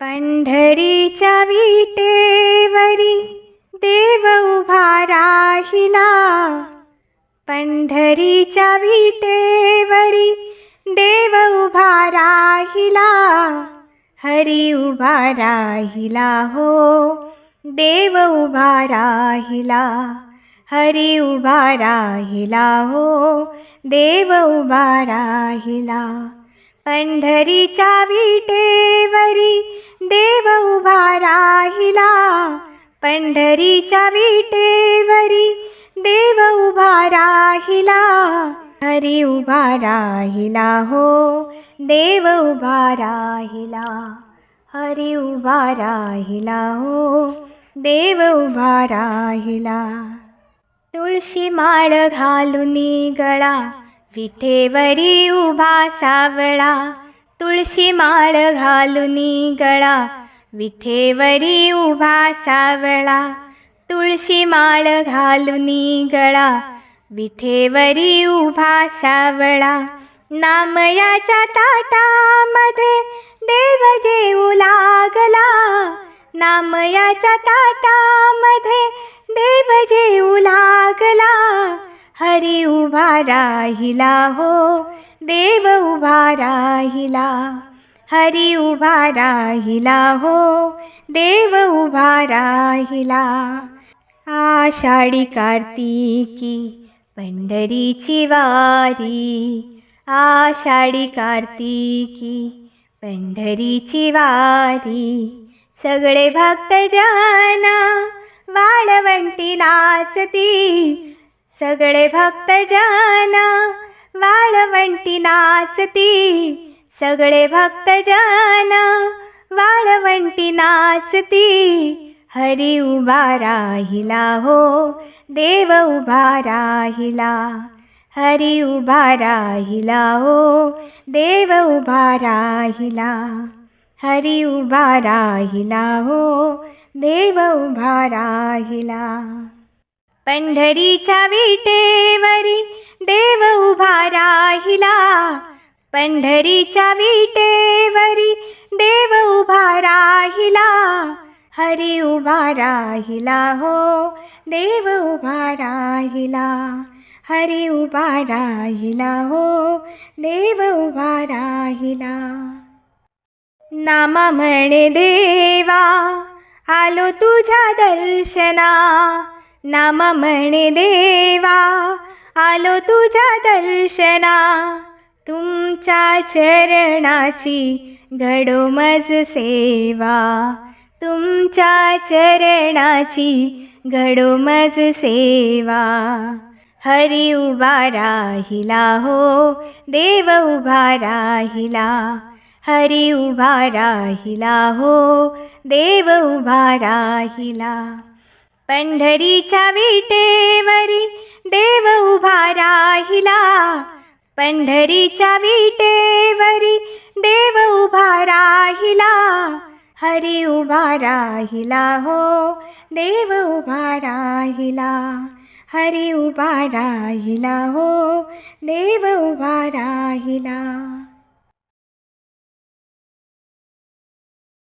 पंढरीच्या विटेवरी देव उभा राहिला. पंढरीच्या विटेवरी देव उभा राहिला. हरी उभा राहिला हो देव उभा राहिला. हरी उभा राहिला हो देव उभा राहिला. पंढरीच्या विटेवरी देव उभा राहिला. पंढरीच्या विटेवरी देव उभा राहिला. हरी उभा राहिला हो देव उभा राहिला. हरी उभा राहिला हो देव उभा राहिला. तुळशी माळ घालून गळा विठेवरी उभा सावळा. तुळशी माळ घालुनी गळा विठेवरी उभा सावळा. तुळशी माळ घालुनी गळा विठेवरी उभा सावळा. नामयाच्या ताटामध्ये देव जेऊ लागला. नामयाच्या ताटामध्ये देव जेऊ लागला. हरी उभा राहिला हो देव उभा राहिला हरी उभा राहिला हो देव उभा राहिला. आषाढी कार्तिकी पंढरीची वारी आषाढी कार्तिकी पंढरीची वारी. सगळे भक्त जाना वाळवंटी नाचती सगळे भक्त जाना वाळवंटी नाचती. सगळे भक्तजन वाळवंटी नाचती. हरी उभा राहिला हो देव उभा राहिला. हरी उभा राहिला हो देव उभा राहिला. हरी उभा राहिला हो देव उभा राहिला. पंढरीच्या विटेवरी देव उभा राहिला. पंढरीच्या विटेवरी देव उभा राहिला. हरी उभा राहिला हो देव उभा राहिला. हरी उभा राहिला हो देव उभा राहिला. नामा म्हणे देवा आलो तुझ्या दर्शना. नामा म्हणे देवा आलो तुझ्या दर्शना तुमच्या चरणाची घडो मज सेवा. तुमच्या चरणाची घडो मज सेवा. हरी उभा राहिला हो देव उभा राहिला. हरी उभा राहिला हो देव उभा राहिला. पंढरीच्या विटेवरी देव उभा राहिला. पंढरीच्या विटेवरी देव उभा राहिला. हरी उभा राहिला हो देव उभा राहिला. हरी उभा राहिला हो देव उभा राहिला.